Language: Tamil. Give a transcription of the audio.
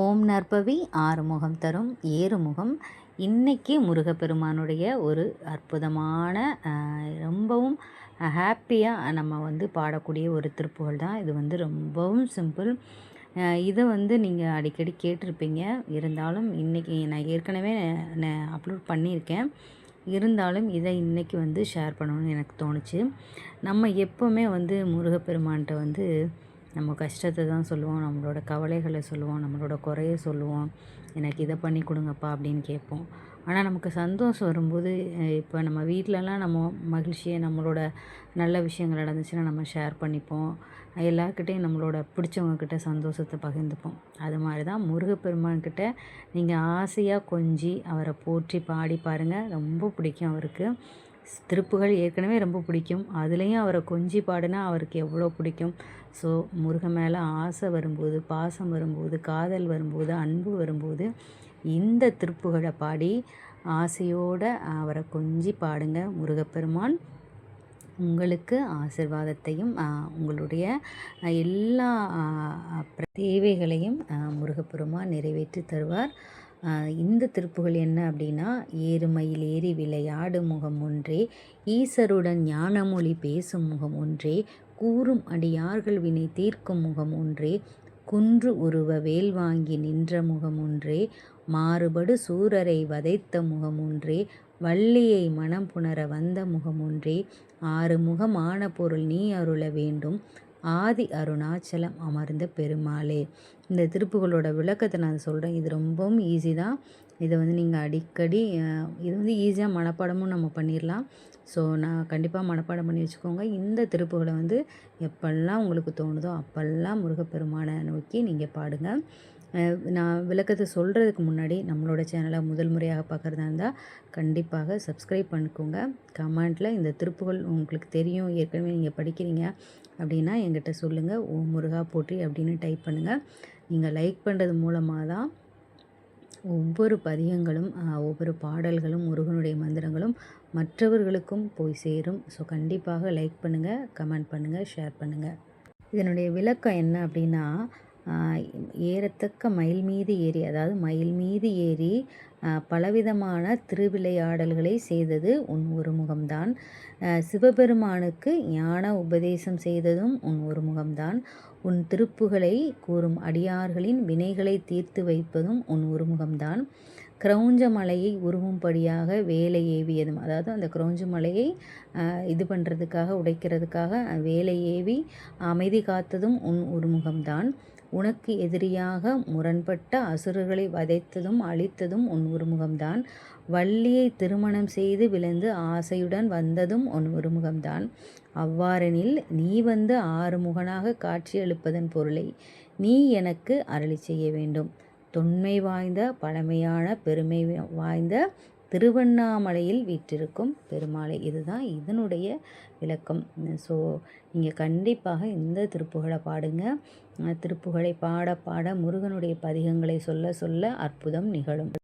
ஓம் நற்பவி ஆறுமுகம் தரும் ஏறுமுகம். இன்றைக்கி முருகப்பெருமானுடைய ஒரு அற்புதமான ரொம்பவும் ஹாப்பியாக நம்ம வந்து பாடக்கூடிய ஒரு திருப்புகள் தான். இது வந்து ரொம்பவும் சிம்பிள். இதை வந்து நீங்கள் அடிக்கடி கேட்டிருப்பீங்க. இருந்தாலும் இன்றைக்கி நான் ஏற்கனவே நான் அப்லோட் பண்ணியிருக்கேன். இருந்தாலும் இதை இன்றைக்கி வந்து ஷேர் பண்ணணும்னு எனக்கு தோணுச்சு. நம்ம எப்போவுமே வந்து முருகப்பெருமான்கிட்ட வந்து நம்ம கஷ்டத்தை தான் சொல்லுவோம் நம்மளோட கவலைகளை சொல்லுவோம் நம்மளோட குறைய சொல்லுவோம். எனக்கு இதை பண்ணி கொடுங்கப்பா அப்படின்னு கேட்போம். ஆனால் நமக்கு சந்தோஷம் வரும்போது இப்போ நம்ம வீட்டிலலாம் நம்ம மகிழ்ச்சியை நம்மளோட நல்ல விஷயங்கள் நடந்துச்சுன்னா நம்ம ஷேர் பண்ணிப்போம். எல்லாருக்கிட்டையும் நம்மளோட பிடிச்சவங்கக்கிட்ட சந்தோஷத்தை பகிர்ந்துப்போம். அது மாதிரி தான் முருகப்பெருமான்கிட்ட நீங்கள் ஆசையாக கொஞ்சி அவரை போற்றி பாடி பாருங்கள் ரொம்ப பிடிக்கும் அவருக்கு. திருப்புகள் ஏற்கனவே ரொம்ப பிடிக்கும். அதுலேயும் அவரை கொஞ்சி பாடினா அவருக்கு எவ்வளோ பிடிக்கும். ஸோ முருகன் மேலே ஆசை வரும்போது பாசம் வரும்போது காதல் வரும்போது அன்பு வரும்போது இந்த திருப்புகளை பாடி ஆசையோடு அவரை கொஞ்சி பாடுங்க. முருகப்பெருமான் உங்களுக்கு ஆசிர்வாதத்தையும் உங்களுடைய எல்லா தேவைகளையும் முருகப்பெருமான் நிறைவேற்றி தருவார். இந்த திருப்புகள் என்ன அப்படின்னா ஏறுமையில் ஏறி விளையாடு முகம் ஒன்றே ஈசருடன் ஞானமொழி பேசும் முகம் ஒன்றே கூறும் அடியார்கள் வினை தீர்க்கும் முகம் ஒன்றே குன்று உருவ வேல் வாங்கி நின்ற முகம் ஒன்றே மாறுபடு சூரரை வதைத்த முகம் ஒன்றே வள்ளியை மனம் புணர வந்த முகம் ஒன்றே ஆறு முகமான பொருள் நீ அருள வேண்டும். ஆதி அருணாச்சலம் அமர்ந்த பெருமாளே. இந்த திருப்புகளோட விளக்கத்தை நான் சொல்கிறேன் இது ரொம்பவும் ஈஸி தான். இதை வந்து நீங்கள் அடிக்கடி இது வந்து ஈஸியாக மனப்பாடமும் நம்ம பண்ணிடலாம் ஸோ நான் கண்டிப்பாக மனப்பாடம் பண்ணி வச்சுக்கோங்க. இந்த திருப்புகளை வந்து எப்பெல்லாம் உங்களுக்கு தோணுதோ அப்போல்லாம் முருகப்பெருமானை நோக்கி நீங்கள் பாடுங்கள் நான் விளக்கத்தை சொல்கிறதுக்கு முன்னாடி நம்மளோட சேனலை முதல் முறையாக பார்க்குறதா இருந்தால் கண்டிப்பாக சப்ஸ்கிரைப் பண்ணிக்கோங்க. கமெண்ட்டில் இந்த திருப்புகள் உங்களுக்கு தெரியும் ஏற்கனவே நீங்கள் படிக்கிறீங்க அப்படின்னா எங்கிட்ட சொல்லுங்கள் ஓ முருகா போற்றி அப்படின்னு டைப் பண்ணுங்கள் நீங்கள் லைக் பண்ணுறது மூலமாக தான் ஒவ்வொரு பதியங்களும் ஒவ்வொரு பாடல்களும் முருகனுடைய மந்திரங்களும் மற்றவர்களுக்கும் போய் சேரும். ஸோ கண்டிப்பாக லைக் பண்ணுங்கள் கமெண்ட் பண்ணுங்கள் ஷேர் பண்ணுங்கள் இதனுடைய விளக்கம் என்ன அப்படின்னா ஏறத்தக்க மயில் மீது ஏறி அதாவது மயில் மீது ஏறி பலவிதமான திருவிளையாடல்களை செய்தது உன் ஒரு முகம்தான் சிவபெருமானுக்கு ஞான உபதேசம் செய்ததும் உன் ஒரு முகம்தான் உன் திருப்புகளை கூறும் அடியார்களின் வினைகளை தீர்த்து வைப்பதும் உன் ஒரு முகம்தான் கிரௌஞ்ச மலையை உருவும்படியாக வேலை ஏவியதும். அதாவது அந்த கிரௌஞ்ச மலையை இது பண்ணுறதுக்காக உடைக்கிறதுக்காக வேலை ஏவி அமைதி காத்ததும் உன் உருமுகம்தான். உனக்கு எதிரியாக முரண்பட்ட அசுரர்களை வதைத்ததும் அழித்ததும் உன் உருமுகம்தான். வள்ளியை திருமணம் செய்து விழுந்து ஆசையுடன் வந்ததும் உன் உருமுகம்தான். அவ்வாறெனில் நீ வந்து ஆறுமுகனாக காட்சியளிப்பதன் பொருளை நீ எனக்கு அருளி செய்ய வேண்டும். தொன்மை வாய்ந்த பழமையான பெருமை வாய்ந்த திருவண்ணாமலையில் வீற்றிருக்கும் பெருமாளை. இதுதான் இதனுடைய விளக்கம். ஸோ நீங்கள் கண்டிப்பாக இந்த திருப்புகழை பாடுங்க. திருப்புகழை பாட பாட முருகனுடைய பதிகங்களை சொல்ல சொல்ல அற்புதம் நிகழும்.